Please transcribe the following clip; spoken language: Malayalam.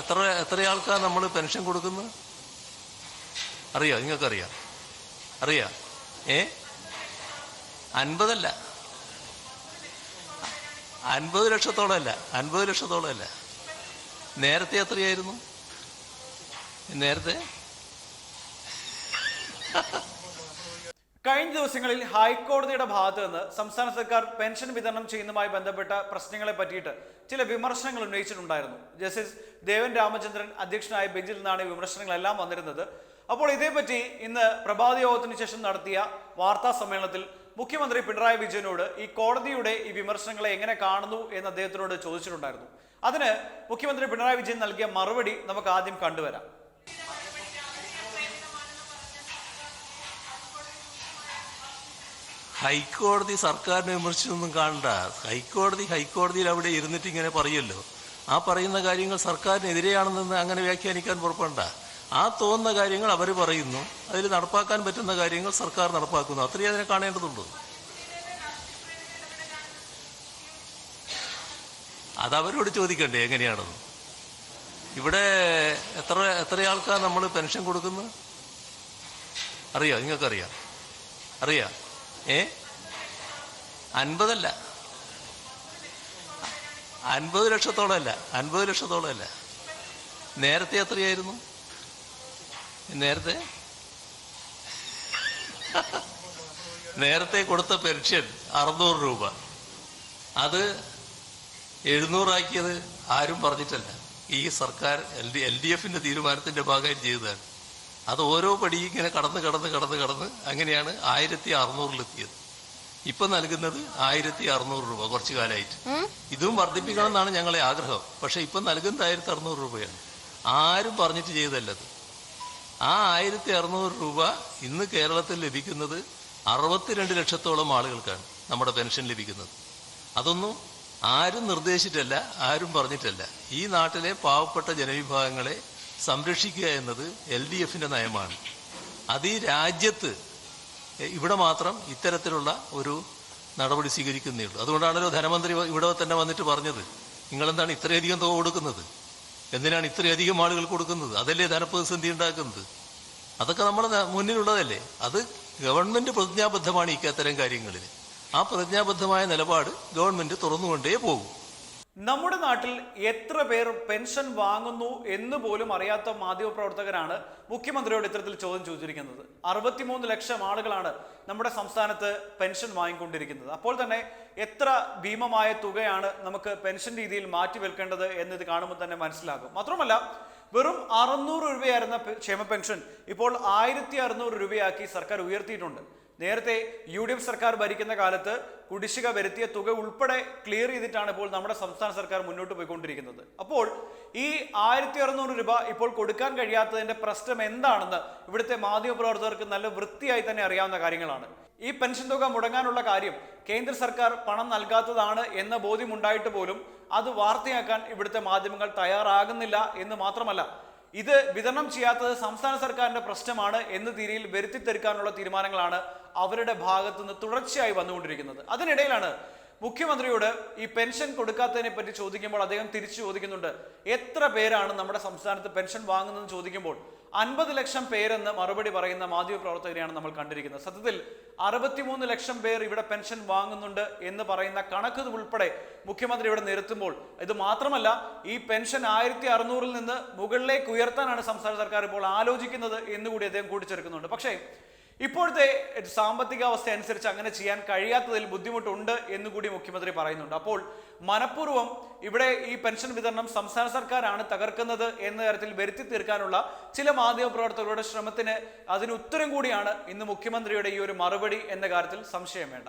എത്ര എത്ര ആൾക്കാർ നമ്മൾ പെൻഷൻ കൊടുക്കുന്നത്? അറിയോ? നിങ്ങൾക്കറിയാം. അറിയാം? ഏ? അൻപതല്ല. അൻപത് ലക്ഷത്തോളം അല്ല അൻപത് ലക്ഷത്തോളം അല്ല നേരത്തെ എത്രയായിരുന്നു? നേരത്തെ? കഴിഞ്ഞ ദിവസങ്ങളിൽ ഹൈക്കോടതിയുടെ ഭാഗത്ത് നിന്ന് സംസ്ഥാന സർക്കാർ പെൻഷൻ വിതരണം ചെയ്യുന്നതുമായി ബന്ധപ്പെട്ട പ്രശ്നങ്ങളെ പറ്റിയിട്ട് ചില വിമർശനങ്ങൾ ഉന്നയിച്ചിട്ടുണ്ടായിരുന്നു. ജസ്റ്റിസ് ദേവൻ രാമചന്ദ്രൻ അധ്യക്ഷനായ ബെഞ്ചിൽ നിന്നാണ് വിമർശനങ്ങളെല്ലാം വന്നിരുന്നത്. അപ്പോൾ ഇതേപ്പറ്റി ഇന്ന് പ്രഭാത യോഗത്തിന് ശേഷം നടത്തിയ വാർത്താ സമ്മേളനത്തിൽ മുഖ്യമന്ത്രി പിണറായി വിജയനോട് ഈ കോടതിയുടെ ഈ വിമർശനങ്ങളെ എങ്ങനെ കാണുന്നു എന്ന് അദ്ദേഹത്തിനോട് ചോദിച്ചിട്ടുണ്ടായിരുന്നു. അതിന് മുഖ്യമന്ത്രി പിണറായി വിജയൻ നൽകിയ മറുപടി നമുക്ക് ആദ്യം കണ്ടുവരാം. ഹൈക്കോടതി സർക്കാരിനെ വിമർശിച്ചൊന്നും കാണണ്ട. ഹൈക്കോടതി ഹൈക്കോടതിയിൽ അവിടെ ഇരുന്നിട്ട് ഇങ്ങനെ പറയുമല്ലോ. ആ പറയുന്ന കാര്യങ്ങൾ സർക്കാരിനെതിരെയാണെന്ന് അങ്ങനെ വ്യാഖ്യാനിക്കാൻ പുറപ്പെടണ്ട. ആ തോന്നുന്ന കാര്യങ്ങൾ അവർ പറയുന്നു. അതിൽ നടപ്പാക്കാൻ പറ്റുന്ന കാര്യങ്ങൾ സർക്കാർ നടപ്പാക്കുന്നു. അത്രയേ അതിനെ കാണേണ്ടതുള്ളൂ. അത് അവരോട് ചോദിക്കണ്ടേ എങ്ങനെയാണെന്ന്? ഇവിടെ എത്ര എത്ര ആൾക്കാർ നമ്മൾ പെൻഷൻ കൊടുക്കുന്നത്? അറിയാം? നിങ്ങൾക്കറിയാം. അറിയാം. ഏ? അൻപതല്ല. അൻപത് ലക്ഷത്തോളം അല്ല അൻപത് ലക്ഷത്തോളം അല്ല നേരത്തെ എത്രയായിരുന്നു? നേരത്തെ? നേരത്തെ കൊടുത്ത പെൻഷൻ അറുന്നൂറ് രൂപ. അത് എഴുന്നൂറാക്കിയത് ആരും പറഞ്ഞിട്ടല്ല. ഈ സർക്കാർ എൽ ഡി എൽ ഡി തീരുമാനത്തിന്റെ ഭാഗമായിട്ട് ചെയ്തതാണ്. അത് ഓരോ പടി ഇങ്ങനെ കടന്ന് കടന്ന് കടന്ന് കടന്ന് അങ്ങനെയാണ് ആയിരത്തി അറുന്നൂറിലെത്തിയത് ഇപ്പൊ നൽകുന്നത് ആയിരത്തി അറുന്നൂറ് രൂപ കുറച്ചു കാലമായിട്ട് ഇതും വർദ്ധിപ്പിക്കണം എന്നാണ് ഞങ്ങളെ ആഗ്രഹം. പക്ഷെ ഇപ്പൊ നൽകുന്നത് ആയിരത്തി അറുന്നൂറ് രൂപയാണ്. ആരും പറഞ്ഞിട്ട് ചെയ്തല്ലത് ആ ആയിരത്തി അറുന്നൂറ് രൂപ ഇന്ന് കേരളത്തിൽ ലഭിക്കുന്നത് അറുപത്തിരണ്ട് ലക്ഷത്തോളം ആളുകൾക്കാണ് നമ്മുടെ പെൻഷൻ ലഭിക്കുന്നത്. അതൊന്നും ആരും നിർദ്ദേശിച്ചിട്ടല്ല ആരും പറഞ്ഞിട്ടല്ല. ഈ നാട്ടിലെ പാവപ്പെട്ട ജനവിഭാഗങ്ങളെ സംരക്ഷിക്കുക എന്നത് എൽ ഡി എഫിന്റെ നയമാണ്. അത് ഈ രാജ്യത്ത് ഇവിടെ മാത്രം ഇത്തരത്തിലുള്ള ഒരു നടപടി സ്വീകരിക്കുന്നേ ഉള്ളൂ. അതുകൊണ്ടാണല്ലോ ധനമന്ത്രി ഇവിടെ തന്നെ വന്നിട്ട് പറഞ്ഞത്. നിങ്ങളെന്താണ് ഇത്രയധികം തുക കൊടുക്കുന്നത്? എന്തിനാണ് ഇത്രയധികം ആളുകൾ കൊടുക്കുന്നത്? അതല്ലേ ധനപ്രതിസന്ധി ഉണ്ടാക്കുന്നത്? അതൊക്കെ നമ്മുടെ മുന്നിലുള്ളതല്ലേ? അത് ഗവൺമെന്റ് പ്രതിജ്ഞാബദ്ധമാണ് ഈ അത്തരം കാര്യങ്ങളിൽ. ആ പ്രതിജ്ഞാബദ്ധമായ നിലപാട് ഗവൺമെന്റ് തുറന്നുകൊണ്ടേ പോകും. നമ്മുടെ നാട്ടിൽ എത്ര പേർ പെൻഷൻ വാങ്ങുന്നു എന്ന് പോലും അറിയാത്ത മാധ്യമപ്രവർത്തകരാണ് മുഖ്യമന്ത്രിയോട് ഇത്തരത്തിൽ ചോദ്യം ചോദിച്ചിരിക്കുന്നത്. അറുപത്തിമൂന്ന് ലക്ഷം ആളുകളാണ് നമ്മുടെ സംസ്ഥാനത്ത് പെൻഷൻ വാങ്ങിക്കൊണ്ടിരിക്കുന്നത്. അപ്പോൾ തന്നെ എത്ര ഭീമമായ തുകയാണ് നമുക്ക് പെൻഷൻ രീതിയിൽ മാറ്റി വെൽക്കേണ്ടത് എന്നിത് കാണുമ്പോൾ തന്നെ മനസ്സിലാകും. മാത്രമല്ല വെറും അറുന്നൂറ് രൂപയായിരുന്ന ക്ഷേമ പെൻഷൻ ഇപ്പോൾ ആയിരത്തി അറുന്നൂറ് രൂപയാക്കി സർക്കാർ ഉയർത്തിയിട്ടുണ്ട്. നേരത്തെ യു ഡി എഫ് സർക്കാർ ഭരിക്കുന്ന കാലത്ത് കുടിശ്ശിക വരുത്തിയ തുക ഉൾപ്പെടെ ക്ലിയർ ചെയ്തിട്ടാണ് ഇപ്പോൾ നമ്മുടെ സംസ്ഥാന സർക്കാർ മുന്നോട്ട് പോയിക്കൊണ്ടിരിക്കുന്നത്. അപ്പോൾ ഈ ആയിരത്തി അറുന്നൂറ് രൂപ ഇപ്പോൾ കൊടുക്കാൻ കഴിയാത്തതിന്റെ പ്രശ്നം എന്താണെന്ന് ഇവിടുത്തെ മാധ്യമപ്രവർത്തകർക്ക് നല്ല വൃത്തിയായി തന്നെ അറിയാവുന്ന കാര്യങ്ങളാണ്. ഈ പെൻഷൻ തുക മുടങ്ങാനുള്ള കാര്യം കേന്ദ്ര സർക്കാർ പണം നൽകാത്തതാണ് എന്ന ബോധ്യമുണ്ടായിട്ട് പോലും അത് വാർത്തയാക്കാൻ ഇവിടുത്തെ മാധ്യമങ്ങൾ തയ്യാറാകുന്നില്ല എന്ന് മാത്രമല്ല ഇത് വിതരണം ചെയ്യാത്തത് സംസ്ഥാന സർക്കാരിന്റെ പ്രശ്നമാണ് എന്ന രീതിയിൽ വരുത്തിത്തെരുക്കാനുള്ള തീരുമാനങ്ങളാണ് അവരുടെ ഭാഗത്തു നിന്ന് തുടർച്ചയായി വന്നുകൊണ്ടിരിക്കുന്നത്. അതിനിടയിലാണ് മുഖ്യമന്ത്രിയോട് ഈ പെൻഷൻ കൊടുക്കാത്തതിനെ പറ്റി ചോദിക്കുമ്പോൾ അദ്ദേഹം തിരിച്ചു ചോദിക്കുന്നുണ്ട്. എത്ര പേരാണ് നമ്മുടെ സംസ്ഥാനത്ത് പെൻഷൻ വാങ്ങുന്നതെന്ന് ചോദിക്കുമ്പോൾ അൻപത് ലക്ഷം പേരെന്ന് മറുപടി പറയുന്ന മാധ്യമ പ്രവർത്തകരെയാണ് നമ്മൾ കണ്ടിരിക്കുന്നത്. സത്യത്തിൽ അറുപത്തിമൂന്ന് ലക്ഷം പേർ ഇവിടെ പെൻഷൻ വാങ്ങുന്നുണ്ട് എന്ന് പറയുന്ന കണക്ക് ഉൾപ്പെടെ മുഖ്യമന്ത്രി ഇവിടെ നിരത്തുമ്പോൾ ഇത് മാത്രമല്ല ഈ പെൻഷൻ ആയിരത്തി അറുന്നൂറിൽ നിന്ന് മുകളിലേക്ക് ഉയർത്താനാണ് സംസ്ഥാന സർക്കാർ ഇപ്പോൾ ആലോചിക്കുന്നത് എന്നുകൂടി അദ്ദേഹം കൂട്ടിച്ചേർക്കുന്നുണ്ട്. പക്ഷേ ഇപ്പോഴത്തെ സാമ്പത്തിക അവസ്ഥ അനുസരിച്ച് അങ്ങനെ ചെയ്യാൻ കഴിയാത്തതിൽ ബുദ്ധിമുട്ടുണ്ട് എന്നുകൂടി മുഖ്യമന്ത്രി പറയുന്നുണ്ട്. അപ്പോൾ മനഃപൂർവം ഇവിടെ ഈ പെൻഷൻ വിതരണം സംസ്ഥാന സർക്കാരാണ് തകർക്കുന്നത് എന്ന തരത്തിൽ വരുത്തി തീർക്കാനുള്ള ചില മാധ്യമപ്രവർത്തകരുടെ ശ്രമത്തിന് അതിന് ഉത്തരം കൂടിയാണ് ഇന്ന് മുഖ്യമന്ത്രിയുടെ ഈ ഒരു മറുപടി എന്ന കാര്യത്തിൽ സംശയം വേണ്ട.